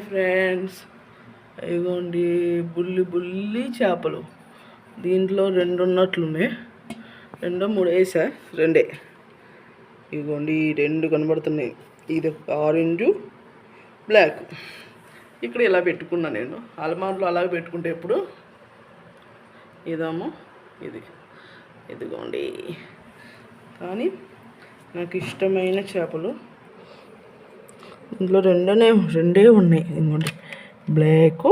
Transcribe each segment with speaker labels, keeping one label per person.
Speaker 1: Hi friends ఇదిగోండి బుల్లి బుల్లి చేపలు. దీంట్లో రెండు ఉన్నట్లున్నాయి రెండో మూడు వేసా రెండే. ఇదిగోండి రెండు కనబడుతున్నాయి. ఇది ఆరెంజ్ బ్లాక్. ఇక్కడ ఇలా పెట్టుకున్నా నేను. అలమార్లో అలాగే పెట్టుకుంటే ఎప్పుడు? ఇదేమో ఇది. ఇదిగోండి. కానీ నాకు ఇష్టమైన చేపలు ఇందులో రెండునే రెండే ఉన్నాయి ఇదిగోండి బ్లాక్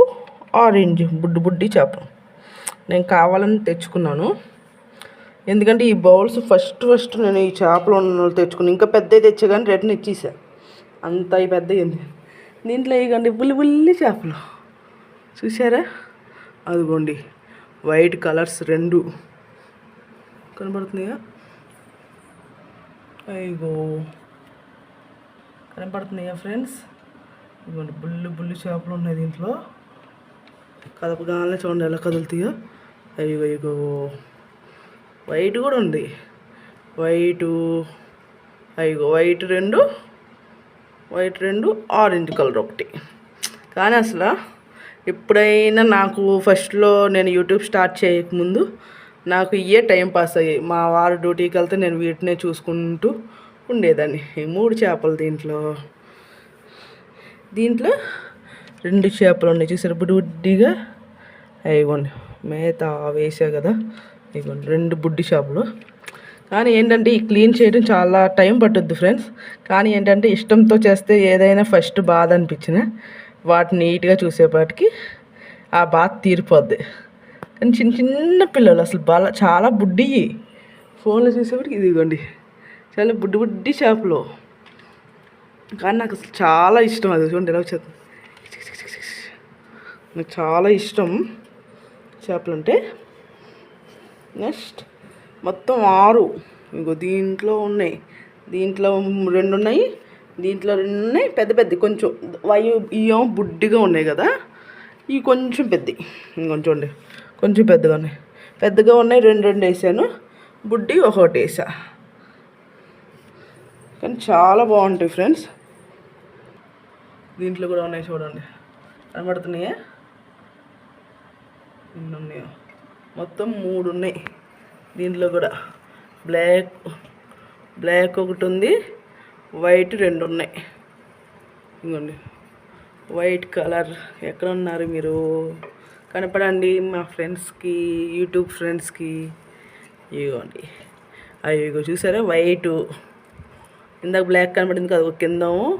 Speaker 1: ఆరెంజ్ బుడ్డి బుడ్డి చేప నేను కావాలని తెచ్చుకున్నాను. ఎందుకంటే ఈ బౌల్స్ ఫస్ట్ ఫస్ట్ నేను ఈ చేపలు ఉన్న తెచ్చుకున్నాను ఇంకా పెద్ద తెచ్చా కానీ రిటర్న్ ఇచ్చేసా. అంత ఈ పెద్ద అయింది దీంట్లో ఇవ్వండి బుల్లి బుల్లి చేపలు. చూసారా అదిగోండి. వైట్ కలర్స్ రెండు. కనబడుతున్నాయా? అయ్యో. కనపడుతున్నాయా ఫ్రెండ్స్? ఇదిగోండి బుల్లి బుల్లి చేపలు ఉన్నాయి దీంట్లో. కదపగానే చూడండి ఎలా కదులుతాయో. అయ్యో అయ్యో. వైట్ కూడా ఉంది. వైటు అయ్యో వైట్ రెండు వైట్ రెండు ఆరెంజ్ కలర్ ఒకటి. కానీ అసలు ఎప్పుడైనా నాకు ఫస్ట్లో నేను యూట్యూబ్ స్టార్ట్ చేయకముందు నాకు ఇయే టైం పాస్ అయ్యాయి. మా వారు డ్యూటీకి వెళ్తే నేను వీటినే చూసుకుంటూ ఉండేదాన్ని. ఈ మూడు చేపలు దీంట్లో. దీంట్లో రెండు చేపలు ఉన్నాయి. చూసారు? బుడ్డి బుడ్డిగా మేత వేసా కదా. ఇగోండి రెండు బుడ్డి చేపలు. కానీ ఏంటంటే ఈ క్లీన్ చేయడం చాలా టైం పట్టుద్ది ఫ్రెండ్స్. కానీ ఏంటంటే ఇష్టంతో చేస్తే ఏదైనా ఫస్ట్ బాధ అనిపించిన వాటిని నీట్గా చూసేపాటికి ఆ బాధ తీరిపోద్ది. కానీ చిన్న చిన్న పిల్లలు అసలు బాగా చాలా బుడ్డి ఫోన్లో చూసేప్పటికి ఇదిగోండి. చాలా బుడ్డి బుడ్డి చేపలు కానీ నాకు అసలు చాలా ఇష్టం అది చూడండి ఎలా వచ్చేది. నాకు చాలా ఇష్టం చేపలు అంటే. నెక్స్ట్ మొత్తం ఆరు. ఇంకో దీంట్లో ఉన్నాయి. దీంట్లో రెండు ఉన్నాయి. దీంట్లో రెండు ఉన్నాయి. పెద్ద పెద్ద కొంచెం వయు ఇవేమో బుడ్డిగా ఉన్నాయి కదా. ఇవి కొంచెం పెద్ద. ఇంకొంచెం ఉండే కొంచెం పెద్దగా ఉన్నాయి. పెద్దగా ఉన్నాయి. రెండు రెండు వేసాను. బుడ్డి ఒకటి వేసా. కానీ చాలా బాగుంటాయి ఫ్రెండ్స్. దీంట్లో కూడా ఉన్నాయి చూడండి. కనబడుతున్నాయా? ఉన్నాయో? మొత్తం మూడు ఉన్నాయి. దీంట్లో కూడా బ్లాక్ బ్లాక్ ఒకటి ఉంది వైట్ రెండు ఉన్నాయి. ఇంకోండి వైట్ కలర్. ఎక్కడ ఉన్నారు మీరు? కనపడండి మా ఫ్రెండ్స్కి యూట్యూబ్ ఫ్రెండ్స్కి. ఇగోండి అవి ఇగో చూసారా? వైటు. ఇందాక బ్లాక్ కనబడింది కదా కిందము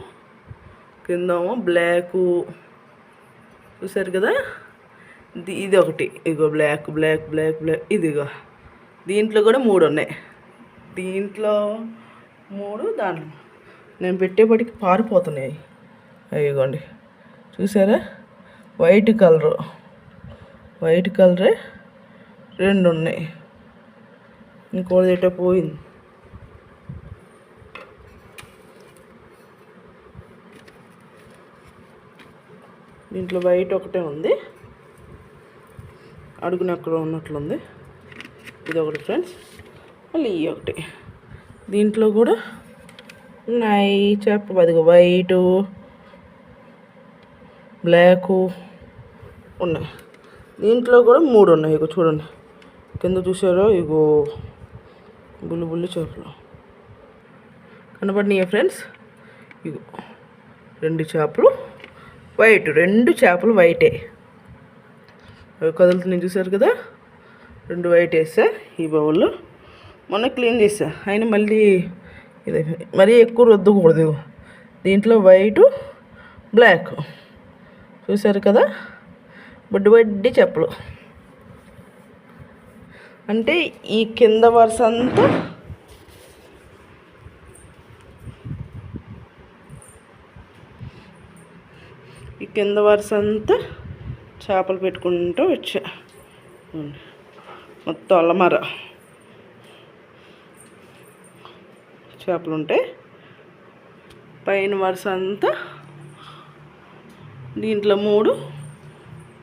Speaker 1: కిందము బ్లాకు. చూసారు కదా? ఇది ఇది ఒకటి. ఇగో బ్లాక్ బ్లాక్ బ్లాక్ బ్లాక్. ఇదిగో. దీంట్లో కూడా మూడు ఉన్నాయి. దీంట్లో మూడు దాంట్లో నేను పెట్టేపటికి పారిపోతున్నాయి. అయ్యగోండి. చూసారా వైట్ కలరు. వైట్ కలరే రెండు ఉన్నాయి. ఇంకోటి పోయింది. దీంట్లో వైట్ ఒకటే ఉంది. అడుగున అక్కడ ఉన్నట్లుంది. ఇది ఒకటి ఫ్రెండ్స్. మళ్ళీ ఈ ఒకటి. దీంట్లో కూడా ఉన్నాయి. చేప అదిగో వైటు బ్లాకు ఉన్నాయి. దీంట్లో కూడా మూడు ఉన్నాయి. ఇగో చూడండి. కింద చూసారో? ఇగో బుల్లి బుల్లి చేపలు. కనపడినాయా ఫ్రెండ్స్? ఇగో రెండు చేపలు. వైట్ రెండు చేపలు వైటే. కదులుతున్నాయి చూసారు కదా? రెండు వైట్ వేసా ఈ బౌల్లో. మొన్న క్లీన్ చేసా. అయినా మళ్ళీ ఇది మరీ ఎక్కువ రుద్దకూడదు. దీంట్లో వైటు బ్లాక్. చూసారు కదా? బొడ్డు బడ్డి చెప్పులు అంటే ఈ కింద వరుస అంతా ఈ కింద వరుస అంతా చేపలు పెట్టుకుంటూ వచ్చా. మొత్తం అల్లమర. చేపలు ఉంటాయి పైన వరుస అంతా దీంట్లో మూడు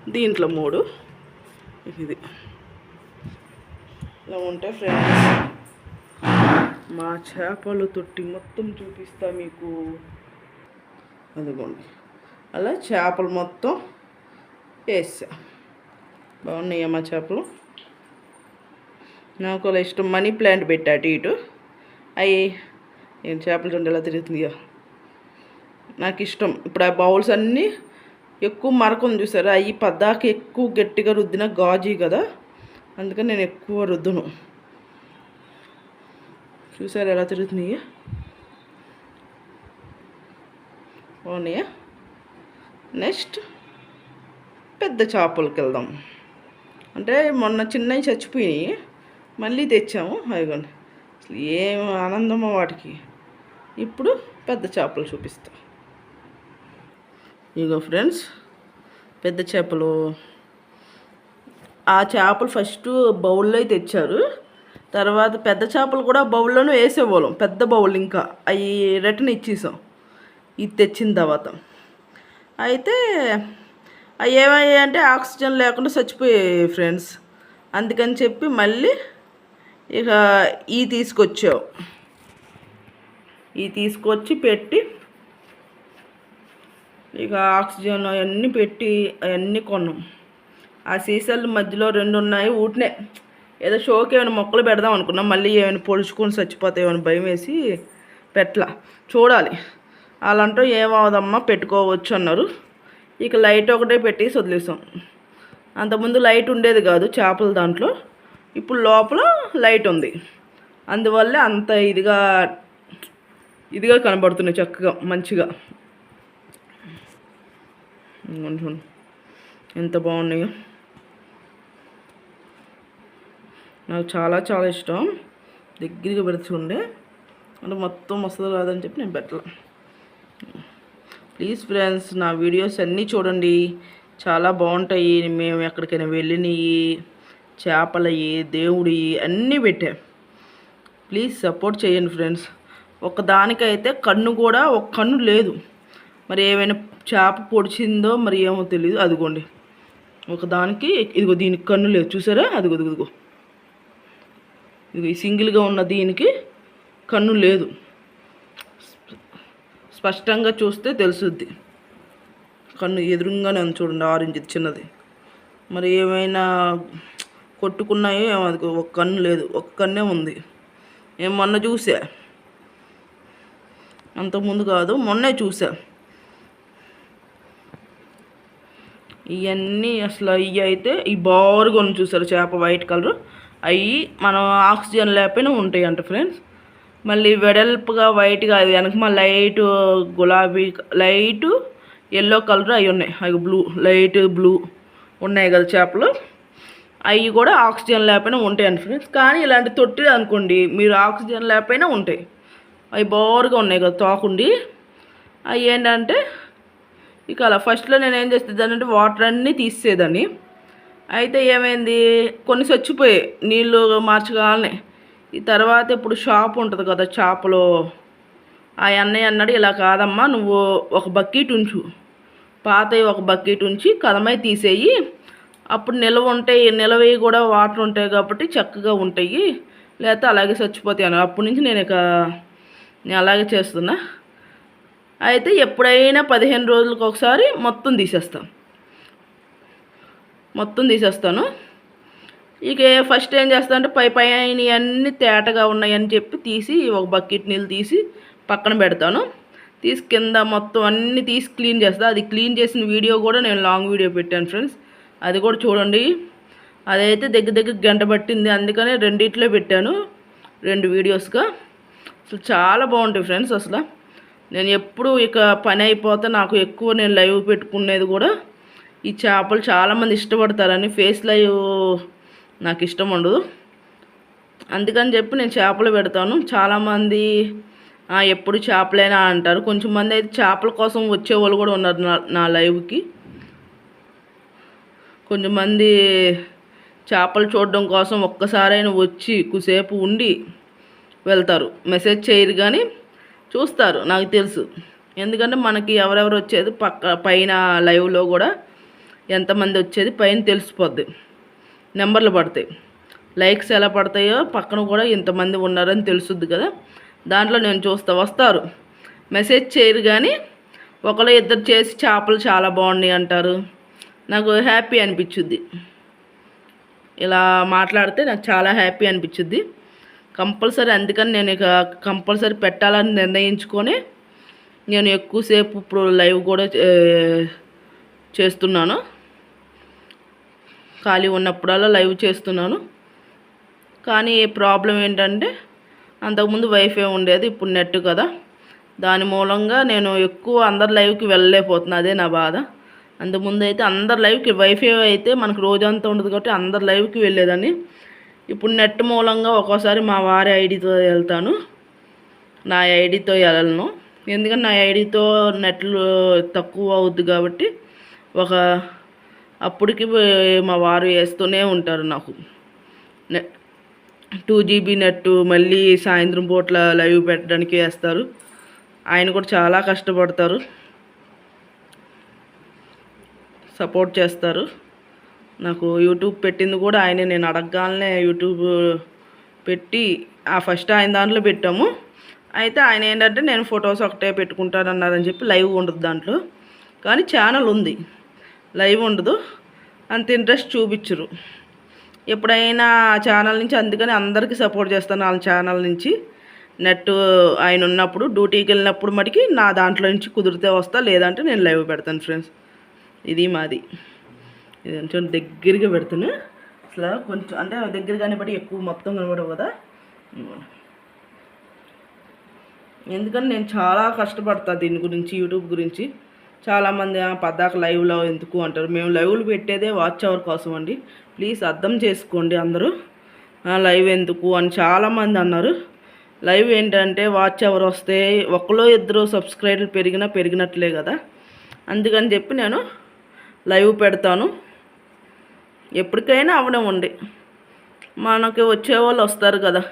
Speaker 1: దీంట్లో మూడు. ఇది. ఇలా ఉంటాయి ఫ్రెండ్స్ మా చేపలు తొట్టి మొత్తం చూపిస్తా మీకు. అదిగోండి. అలా చేపలు మొత్తం వేసా. బాగున్నాయమ్మా చేపలు? నాకు అలా ఇష్టం. మనీ ప్లాంట్ పెట్టా అటు ఇటు. అవి నేను చేపలు చూడండి ఎలా తిరుగుతుందిగా నాకు ఇష్టం. ఇప్పుడు ఆ బౌల్స్ అన్నీ ఎక్కువ మరకం చూసారు? అవి పద్దాకి ఎక్కువ గట్టిగా రుద్దిన గాజీ కదా? అందుకని నేను ఎక్కువ రుద్దును. చూసారు ఎలా తిరుగుతున్నాయి? బాగున్నాయా? నెక్స్ట్ పెద్ద చేపలకి వెళ్దాం అంటే మొన్న చిన్నవి చచ్చిపోయినాయి మళ్ళీ తెచ్చాము. అదిగోండి. అసలు ఏం ఆనందమో వాటికి. ఇప్పుడు పెద్ద చేపలు చూపిస్తా. ఇగో ఫ్రెండ్స్ పెద్ద చేపలు. ఆ చేపలు ఫస్ట్ బౌల్లో తెచ్చారు. తర్వాత పెద్ద చేపలు కూడా బౌల్లోనే వేసేవాళ్ళం. పెద్ద బౌల్ ఇంకా. అవి రిటర్న్ ఇచ్చేసాం. ఇది తెచ్చిన తర్వాత. అయితే ఏమయ్యాయి అంటే ఆక్సిజన్ లేకుండా చచ్చిపోయాయి ఫ్రెండ్స్. అందుకని చెప్పి మళ్ళీ ఇక ఈ తీసుకొచ్చావు ఈ తీసుకొచ్చి పెట్టి ఇక ఆక్సిజన్ అవన్నీ పెట్టి అవన్నీ కొన్నాం. ఆ సీసాలు మధ్యలో రెండు ఉన్నాయి ఊటినే. ఏదో షోకి ఏమైనా మొక్కలు పెడదాం అనుకున్నాం. మళ్ళీ ఏమైనా పొడుచుకొని చచ్చిపోతాయేమని భయం వేసి పెట్టలా. చూడాలి. వాళ్ళంటూ ఏమవుదమ్మా పెట్టుకోవచ్చు అన్నారు. ఇక లైట్ ఒకటే పెట్టేసి వదిలేసాం. అంతకుముందు లైట్ ఉండేది కాదు చేపల దాంట్లో ఇప్పుడు లోపల లైట్ ఉంది. అందువల్ల అంత ఇదిగా ఇదిగా కనబడుతున్నాయి చక్కగా మంచిగా. కొంచెం ఎంత బాగున్నాయో. నాకు చాలా చాలా ఇష్టం. దగ్గరగా పెడుతుండే అంటే మొత్తం వస్తుంది రాదని చెప్పి నేను పెట్టలే. ప్లీజ్ ఫ్రెండ్స్ నా వీడియోస్ అన్నీ చూడండి. చాలా బాగుంటాయి. మేము ఎక్కడికైనా వెళ్ళినవి చేపలవి దేవుడివి అన్నీ పెట్టాం. ప్లీజ్ సపోర్ట్ చేయండి ఫ్రెండ్స్. ఒకదానికైతే కన్ను కూడా ఒక కన్ను లేదు. మరి ఏమైనా చేప పొడిచిందో మరి ఏమో తెలియదు అదిగోండి. ఒకదానికి ఇదిగో దీనికి కన్ను లేదు. చూసారా? అదిగో ఇదిగో ఇది సింగిల్గా ఉన్న దీనికి కన్ను లేదు. స్పష్టంగా చూస్తే తెలుసుద్ది. కన్ను ఎదురుగానే ఉంది చూడండి ఆరెంజ్ చిన్నది. మరి ఏమైనా కొట్టుకున్నాయో ఏమో అది ఒక కన్ను లేదు ఒక కన్నే ఉంది. ఏం మొన్న చూసా? అంతకుముందు కాదు మొన్నే చూసా. ఇవన్నీ అసలు ఇవి అయితే ఈ బారుగా ఉంది చూసారు చేప వైట్ కలర్. అవి మనం ఆక్సిజన్ లేకపోయినా ఉంటాయి అంట ఫ్రెండ్స్. మళ్ళీ వెడల్పుగా వైట్గా అది వెనక మా లైట్ గులాబీ లైట్ ఎల్లో కలర్ అవి ఉన్నాయి. అవి బ్లూ లైట్ బ్లూ ఉన్నాయి కదా చేపలు. అవి కూడా ఆక్సిజన్ లేకపోయినా ఉంటాయి అంట ఫ్రెండ్స్ కానీ ఇలాంటి తొట్టి అనుకోండి మీరు ఆక్సిజన్ లేకపోయినా ఉంటాయి. అవి బోర్గా ఉన్నాయి కదా తోకుండి. అవి ఏంటంటే ఇక అలా ఫస్ట్లో నేను ఏం చేసేదాన్ని వాటర్ అన్నీ తీసేదాన్ని అయితే ఏమైంది కొన్ని చచ్చిపోయాయి. నీళ్ళు మార్చగానే. ఈ తర్వాత ఇప్పుడు షాప్ ఉంటుంది కదా చేపలో. ఆ అన్నయ్య అన్నాడు ఇలా కాదమ్మా నువ్వు ఒక బకెట్ ఉంచు. పాతవి ఒక బకెట్ ఉంచి కదమై తీసేయి. అప్పుడు నిల్వ ఉంటాయి నిలవవి కూడా వాటర్ ఉంటాయి కాబట్టి చక్కగా ఉంటాయి. లేకపోతే అలాగే చచ్చిపోతాయి అప్పటి నుంచి నేను ఇక నేను అలాగే చేస్తున్నా. అయితే ఎప్పుడైనా పదిహేను రోజులకు ఒకసారి మొత్తం తీసేస్తాను. మొత్తం తీసేస్తాను. ఇక ఫస్ట్ ఏం చేస్తా అంటే పై పైన అన్నీ తేటగా ఉన్నాయని చెప్పి తీసి ఒక బకెట్ నీళ్ళు తీసి పక్కన పెడతాను. తీసి కింద మొత్తం అన్నీ తీసి క్లీన్ చేస్తా. అది క్లీన్ చేసిన వీడియో కూడా నేను లాంగ్ వీడియో పెట్టాను ఫ్రెండ్స్. అది కూడా చూడండి. అదైతే దగ్గర దగ్గర గంట పట్టింది. అందుకనే రెండిట్లో పెట్టాను. రెండు వీడియోస్గా. అసలు చాలా బాగుంటాయి ఫ్రెండ్స్ అసలు. నేను ఎప్పుడు ఇక పని అయిపోతే నాకు ఎక్కువ నేను లైవ్ పెట్టుకునేది కూడా ఈ చేపలు చాలామంది ఇష్టపడతారని ఫేస్ లైవ్ నాకు ఇష్టం ఉండదు. అందుకని చెప్పి నేను చేపలు పెడతాను. చాలామంది ఎప్పుడు చేపలేనా అంటారు. కొంచెం మంది అయితే చేపల కోసం వచ్చేవాళ్ళు కూడా ఉన్నారు నా నా లైవ్కి కొంచెంమంది చేపలు చూడడం కోసం ఒక్కసారైనా వచ్చి కుసేపు ఉండి వెళ్తారు. మెసేజ్ చేయరు కానీ చూస్తారు నాకు తెలుసు. ఎందుకంటే మనకి ఎవరెవరు వచ్చేది పక్క పైన లైవ్లో కూడా ఎంతమంది వచ్చేది పైన తెలిసిపోద్ది. నెంబర్లు పడతాయి. లైక్స్ ఎలా పడతాయో పక్కన కూడా ఇంతమంది ఉన్నారని తెలుసుద్ది కదా. దాంట్లో నేను చూస్తా వస్తారు. మెసేజ్ చేయరు కానీ ఒకరు ఇద్దరు చేసి చేపలు చాలా బాగున్నాయి అంటారు. నాకు హ్యాపీ అనిపించుద్ది. ఇలా మాట్లాడితే నాకు చాలా హ్యాపీ అనిపించుద్ది. కంపల్సరీ అందుకని నేను ఇక కంపల్సరీ పెట్టాలని నిర్ణయించుకొని నేను ఎక్కువసేపు ఇప్పుడు లైవ్ కూడా చేస్తున్నాను. ఖాళీ ఉన్నప్పుడల్లా లైవ్ చేస్తున్నాను. కానీ ప్రాబ్లం ఏంటంటే అంతకుముందు వైఫై ఉండేది ఇప్పుడు నెట్ కదా. దాని మూలంగా నేను ఎక్కువ అందరి లైవ్కి వెళ్ళలేకపోతున్నా అదే నా బాధ. అంతకుముందు అయితే అందరి లైవ్కి వైఫై అయితే మనకు రోజంతా ఉండదు కాబట్టి అందరి లైవ్కి వెళ్ళేదని ఇప్పుడు నెట్ మూలంగా ఒక్కోసారి మా వారి ఐడితో వెళ్తాను. నా ఐడితో వెళ్ళను. ఎందుకంటే నా ఐడితో నెట్లు తక్కువ అవుద్ది కాబట్టి ఒక అప్పటికి మా వారు వేస్తూనే ఉంటారు నాకు. నెట్ టూ జీబీ నెట్ మళ్ళీ సాయంత్రం పూట్ల లైవ్ పెట్టడానికి వేస్తారు. ఆయన కూడా చాలా కష్టపడతారు. సపోర్ట్ చేస్తారు. నాకు యూట్యూబ్ పెట్టింది కూడా ఆయన. నేను అడగగానే యూట్యూబ్ పెట్టి ఆ ఫస్ట్ ఆయన దాంట్లో పెట్టాము. అయితే ఆయన ఏంటంటే నేను ఫొటోస్ ఒకటే పెట్టుకుంటానన్నారని చెప్పి లైవ్ ఉండదు దాంట్లో. కానీ ఛానల్ ఉంది. లైవ్ ఉండదు. అంత ఇంట్రెస్ట్ చూపించరు. ఎప్పుడైనా ఆ ఛానల్ నుంచి అందుకని అందరికీ సపోర్ట్ చేస్తాను వాళ్ళ ఛానల్ నుంచి. నెట్ ఆయన ఉన్నప్పుడు డ్యూటీకి వెళ్ళినప్పుడు మటుకి నా దాంట్లో నుంచి కుదిరితే వస్తా లేదంటే నేను లైవ్ పెడతాను ఫ్రెండ్స్. ఇది మాది. ఇది కొంచెం దగ్గరగా పెడతాను అసలు కొంచెం అంటే దగ్గర బట్టి ఎక్కువ మొత్తం కనబడవు కదా. ఎందుకంటే నేను చాలా కష్టపడతా దీని గురించి యూట్యూబ్ గురించి. చాలామంది పద్దాక లైవ్లో ఎందుకు? అంటారు. మేము లైవ్లు పెట్టేదే వాచ్ అవర్ కోసం అండి. ప్లీజ్ అర్థం చేసుకోండి అందరూ. లైవ్ ఎందుకు? అని చాలామంది అన్నారు. లైవ్ ఏంటంటే వాచ్ అవర్ వస్తే ఒకలో ఇద్దరు సబ్స్క్రైబర్లు పెరిగినా పెరిగినట్లే కదా. అందుకని చెప్పి నేను లైవ్ పెడతాను. ఎప్పటికైనా అవడం ఉండి. మనకి వచ్చేవాళ్ళు వస్తారు కదా.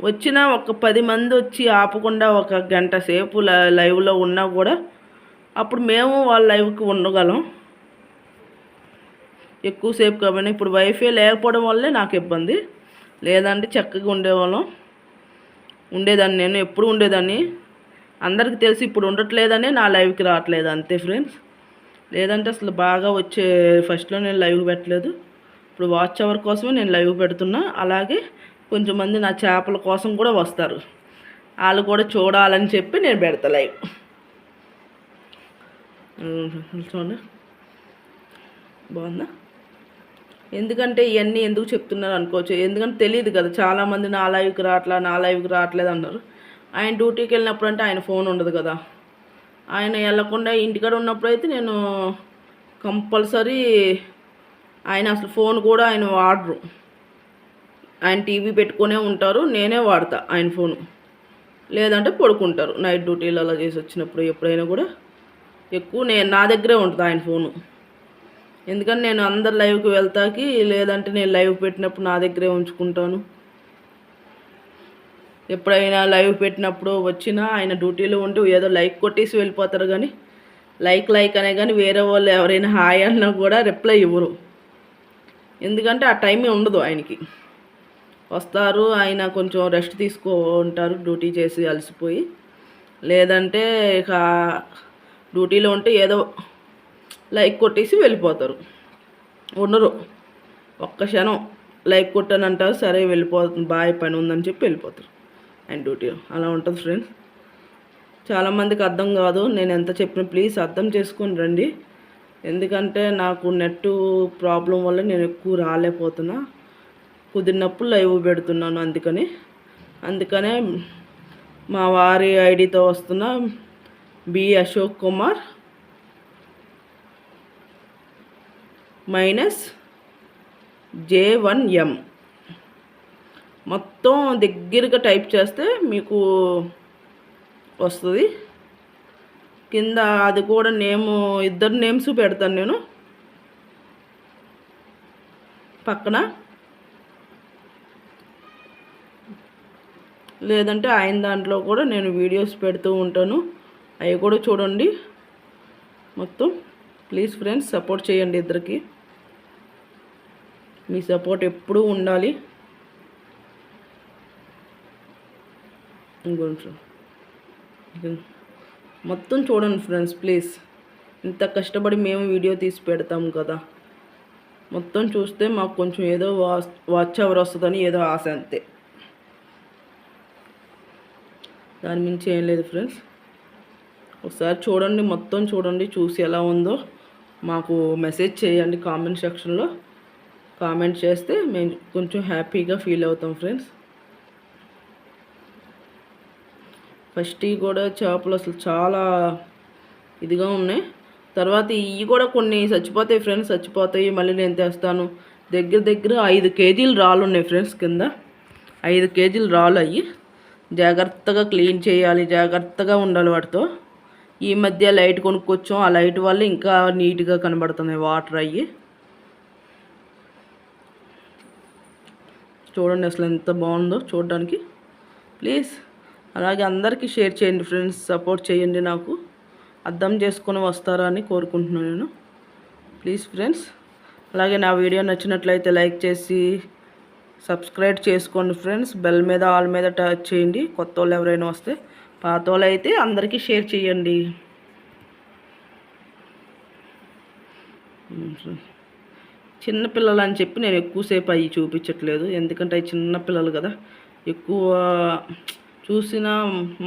Speaker 1: వచ్చిన ఒక పది మంది వచ్చి ఆపకుండా ఒక గంట సేపు లైవ్లో ఉన్నా కూడా అప్పుడు మేము వాళ్ళ లైవ్కి ఉండగలం. ఎక్కువసేపు కాబట్టి ఇప్పుడు వైఫై లేకపోవడం వల్లే నాకు ఇబ్బంది. లేదంటే చక్కగా ఉండేవాళ్ళం. ఉండేదాన్ని నేను ఎప్పుడు ఉండేదాన్ని. అందరికి తెలిసి ఇప్పుడు ఉండట్లేదనే నా లైవ్కి రావట్లేదు అంతే ఫ్రెండ్స్. లేదంటే అసలు బాగా వచ్చే ఫస్ట్లో నేను లైవ్ పెట్టలేదు. ఇప్పుడు వాచ్ అవర్ కోసమే నేను లైవ్ పెడుతున్నా. అలాగే కొంచెం మంది నా చేపల కోసం కూడా వస్తారు. వాళ్ళు కూడా చూడాలని చెప్పి నేను పెడతా లైవ్. చూడండి బాగుందా? ఎందుకంటే ఇవన్నీ ఎందుకు చెప్తున్నారు అనుకోవచ్చు. ఎందుకంటే తెలియదు కదా చాలామంది నా లైవ్కి రావట్లా నా లైవ్కి రావట్లేదు అన్నారు. ఆయన డ్యూటీకి వెళ్ళినప్పుడు అంటే ఆయన ఫోన్ ఉండదు కదా. ఆయన వెళ్ళకుండా ఇంటికాడ ఉన్నప్పుడు అయితే నేను కంపల్సరీ ఆయన అసలు ఫోన్ కూడా ఆయన వాడరు. ఆయన టీవీ పెట్టుకునే ఉంటారు నేనే వాడతా ఆయన ఫోను. లేదంటే పడుకుంటారు నైట్ డ్యూటీలు అలా చేసి వచ్చినప్పుడు ఎప్పుడైనా కూడా. ఎక్కువ నేను నా దగ్గరే ఉంటుంది ఆయన ఫోను. ఎందుకంటే నేను అందరు లైవ్కి వెళ్తాకి లేదంటే నేను లైవ్ పెట్టినప్పుడు నా దగ్గరే ఉంచుకుంటాను. ఎప్పుడైనా లైవ్ పెట్టినప్పుడు వచ్చినా ఆయన డ్యూటీలో ఉండి ఏదో లైక్ కొట్టేసి వెళ్ళిపోతారు కానీ లైక్ లైక్ అనే కానీ వేరే వాళ్ళు ఎవరైనా హాయ్ అన్నా కూడా రిప్లై ఇవ్వరు. ఎందుకంటే ఆ టైం ఉండదు ఆయనకి. వస్తారు ఆయన కొంచెం రెస్ట్ తీసుకో ఉంటారు డ్యూటీ చేసి అలసిపోయి. లేదంటే ఇక డ్యూటీలో ఉంటే ఏదో లైక్ కొట్టేసి వెళ్ళిపోతారు. ఉండరు. ఒక్క క్షణం లైక్ కొట్టానంటారు సరే వెళ్ళిపోతుంది బాయ్ పని ఉందని చెప్పి వెళ్ళిపోతారు. అండ్ డ్యూటీలో అలా ఉంటుంది ఫ్రెండ్స్. చాలామందికి అర్థం కాదు నేను ఎంత చెప్పిన ప్లీజ్ అర్థం చేసుకొని రండి. ఎందుకంటే నాకు నెట్ ప్రాబ్లం వల్ల నేను ఎక్కువ రాలేకపోతున్నా. కుదిరినప్పుడు లైవ్ పెడుతున్నాను అందుకని. అందుకనే మా వారి ఐడితో వస్తున్న. B Ashok Kumar minus J one M. మొత్తం దగ్గరగా టైప్ చేస్తే మీకు వస్తుంది. కింద అది కూడా నేము ఇద్దరు నేమ్స్ పెడతాను నేను. పక్కన. లేదంటే ఆయన దాంట్లో కూడా నేను వీడియోస్ పెడుతూ ఉంటాను. అవి కూడా చూడండి. మొత్తం ప్లీజ్ ఫ్రెండ్స్ సపోర్ట్ చేయండి ఇద్దరికి. మీ సపోర్ట్ ఎప్పుడూ ఉండాలి. ఇంకొంచెం మొత్తం చూడండి ఫ్రెండ్స్ ప్లీజ్. ఇంత కష్టపడి మేము వీడియో తీసి పెడతాం కదా. మొత్తం చూస్తే మాకు కొంచెం ఏదో వాచ్ వాచ్ అవర్ వస్తుందని ఏదో ఆశ అంతే. దాని మించి ఏం లేదు ఫ్రెండ్స్. ఒకసారి చూడండి మొత్తం చూడండి చూసి ఎలా ఉందో. మాకు మెసేజ్ చేయండి కామెంట్ సెక్షన్లో కామెంట్ చేస్తే మేము కొంచెం హ్యాపీగా ఫీల్ అవుతాం ఫ్రెండ్స్ ఫస్ట్ ఇవి కూడా చేపలు అసలు చాలా ఇదిగా ఉన్నాయి. తర్వాత ఇవి కూడా కొన్ని చచ్చిపోతాయి ఫ్రెండ్స్ చచ్చిపోతాయి. మళ్ళీ నేను తెస్తాను. దగ్గర దగ్గర ఐదు కేజీలు రాళ్ళు ఉన్నాయి ఫ్రెండ్స్ కింద. ఐదు కేజీలు రాళ్ళు అయ్యి జాగ్రత్తగా క్లీన్ చేయాలి జాగ్రత్తగా ఉండాలి వాటితో. ఈ మధ్య లైట్ కొనుక్కొచ్చాం. ఆ లైట్ వల్ల ఇంకా నీట్గా కనబడుతున్నాయి వాటర్ అయ్యి. చూడండి అసలు ఎంత బాగుందో చూడడానికి. ప్లీజ్ అలాగే అందరికీ షేర్ చేయండి ఫ్రెండ్స్ సపోర్ట్ చేయండి నాకు. అర్థం చేసుకొని వస్తారని కోరుకుంటున్నాను నేను. ప్లీజ్ ఫ్రెండ్స్ అలాగే నా వీడియో నచ్చినట్లయితే లైక్ చేసి సబ్స్క్రైబ్ చేసుకోండి ఫ్రెండ్స్. బెల్ మీద ఆల్ మీద టచ్ చేయండి. కొత్త వాళ్ళు ఎవరైనా వస్తే పాతోలు అయితే అందరికీ షేర్ చేయండి చిన్నపిల్లలు అని చెప్పి నేను ఎక్కువసేపు అవి చూపించట్లేదు. ఎందుకంటే అవి చిన్నపిల్లలు కదా. ఎక్కువ చూసినా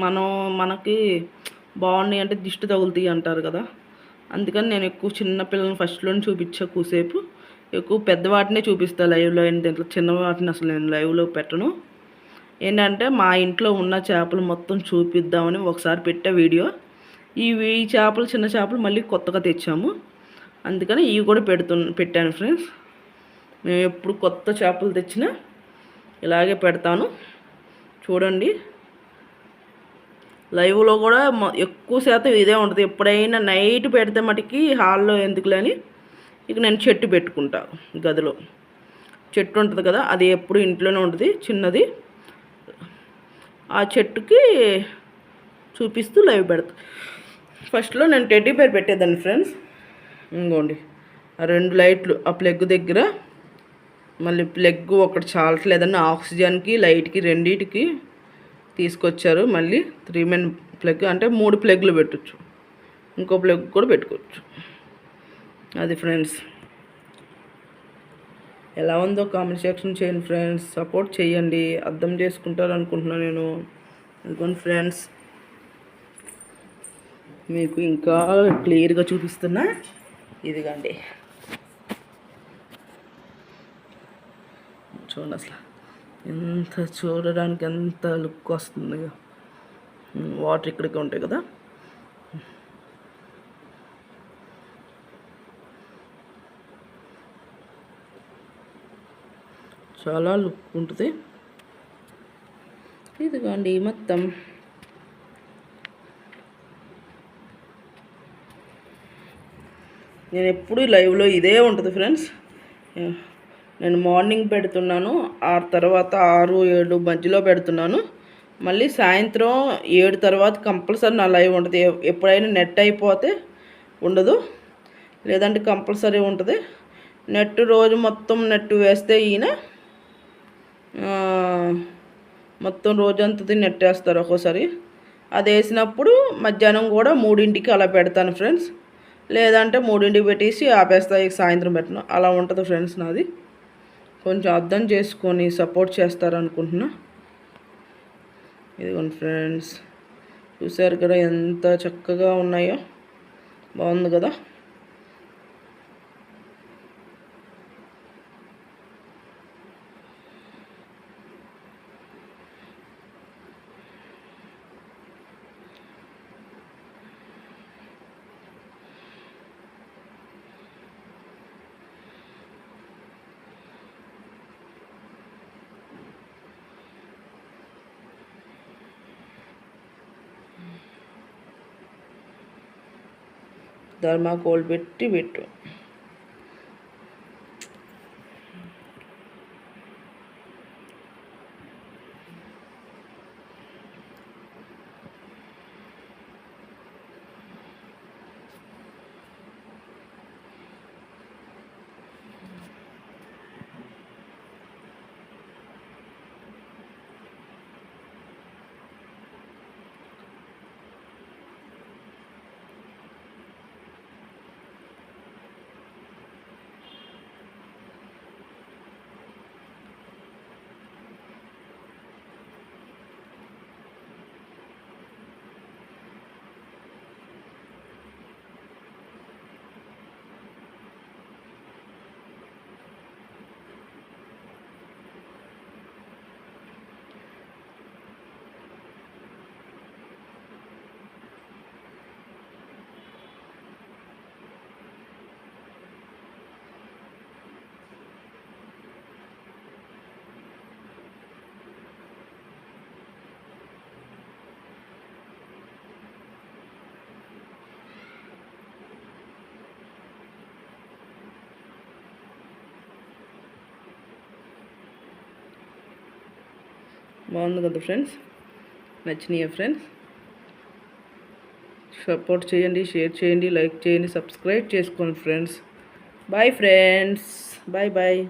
Speaker 1: మనం మనకి బాగున్నాయి అంటే దిష్టి తగులుతాయి అంటారు కదా. అందుకని నేను ఎక్కువ చిన్నపిల్లలను ఫస్ట్లోనే చూపించా కూసేపు ఎక్కువ పెద్దవాటినే చూపిస్తాను లైవ్లో. దీంట్లో చిన్నవాటిని అసలు నేను లైవ్లో పెట్టను. ఏంటంటే మా ఇంట్లో ఉన్న చేపలు మొత్తం చూపిద్దామని ఒకసారి పెట్టే వీడియో. ఈ ఈ చేపలు చిన్న చేపలు మళ్ళీ కొత్తగా తెచ్చాము. అందుకని ఇవి కూడా పెడుతు పెట్టాను ఫ్రెండ్స్. మేము ఎప్పుడు కొత్త చేపలు తెచ్చినా ఇలాగే పెడతాను. చూడండి. లైవ్లో కూడా ఎక్కువ శాతం ఇదే ఉంటుంది. ఎప్పుడైనా నైట్ పెడితే మటుకి హాల్లో ఎందుకులేని ఇక నేను చెట్టు పెట్టుకుంటా గదిలో. చెట్టు ఉంటుంది కదా అది ఎప్పుడు ఇంట్లోనే ఉంటుంది చిన్నది. ఆ చెట్టుకి చూపిస్తూ లైవ్ పెడతా. ఫస్ట్లో నేను టెడ్డీ పేరు పెట్టేదాన్ని ఫ్రెండ్స్. ఇంకోండి ఆ రెండు లైట్లు ఆ ప్లగ్ దగ్గర. మళ్ళీ ప్లగ్ ఒకటి చాలట్లేదని ఆక్సిజన్కి లైట్కి రెండింటికి తీసుకొచ్చారు. మళ్ళీ త్రీ మెన్ ప్లగ్ అంటే మూడు ప్లగ్లు పెట్టచ్చు. ఇంకో ప్లగ్ కూడా పెట్టుకోవచ్చు. అది ఫ్రెండ్స్. ఎలా ఉందో కామెంట్ సెక్షన్ చేయండి ఫ్రెండ్స్ సపోర్ట్ చేయండి. అర్థం చేసుకుంటారు అనుకుంటున్నాను నేను. అనుకోండి ఫ్రెండ్స్ మీకు ఇంకా క్లియర్గా చూపిస్తున్నా. ఇదిగండి. చూడండి అసలు. ఎంత చూడడానికి ఎంత లుక్ వస్తుంది. వాటర్ ఇక్కడికి ఉంటాయి కదా. చాలా లుక్ ఉంటుంది. ఇదిగోండి మొత్తం. నేను ఎప్పుడు లైవ్లో ఇదే ఉంటుంది ఫ్రెండ్స్ నేను మార్నింగ్ పెడుతున్నాను ఆ తర్వాత ఆరు ఏడు మధ్యలో పెడుతున్నాను. మళ్ళీ సాయంత్రం ఏడు తర్వాత కంపల్సరీ నా లైవ్ ఉంటుంది. ఎప్పుడైనా నెట్ అయిపోతే ఉండదు. లేదంటే కంపల్సరీ ఉంటుంది. నెట్ రోజు మొత్తం నెట్ వేస్తే ఈయన మొత్తం రోజంతా తిన్నట్టేస్తారు ఒక్కోసారి. అది వేసినప్పుడు మధ్యాహ్నం కూడా మూడింటికి అలా పెడతాను ఫ్రెండ్స్. లేదంటే మూడింటికి పెట్టేసి ఆపేస్తా సాయంత్రం పెట్టను. అలా ఉంటుంది ఫ్రెండ్స్ నాది. కొంచెం అర్థం చేసుకొని సపోర్ట్ చేస్తారనుకుంటున్నా ఇదిగోండి ఫ్రెండ్స్. చూసారు కదా ఎంత చక్కగా ఉన్నాయో. బాగుంది కదా? ధర్మాకోల్ పెట్టి పెట్టు బాగుంది కదా ఫ్రెండ్స్? నచ్చినాయా ఫ్రెండ్స్? సపోర్ట్ చేయండి షేర్ చేయండి లైక్ చేయండి సబ్స్క్రైబ్ చేసుకోండి friends. Bye friends. Bye bye.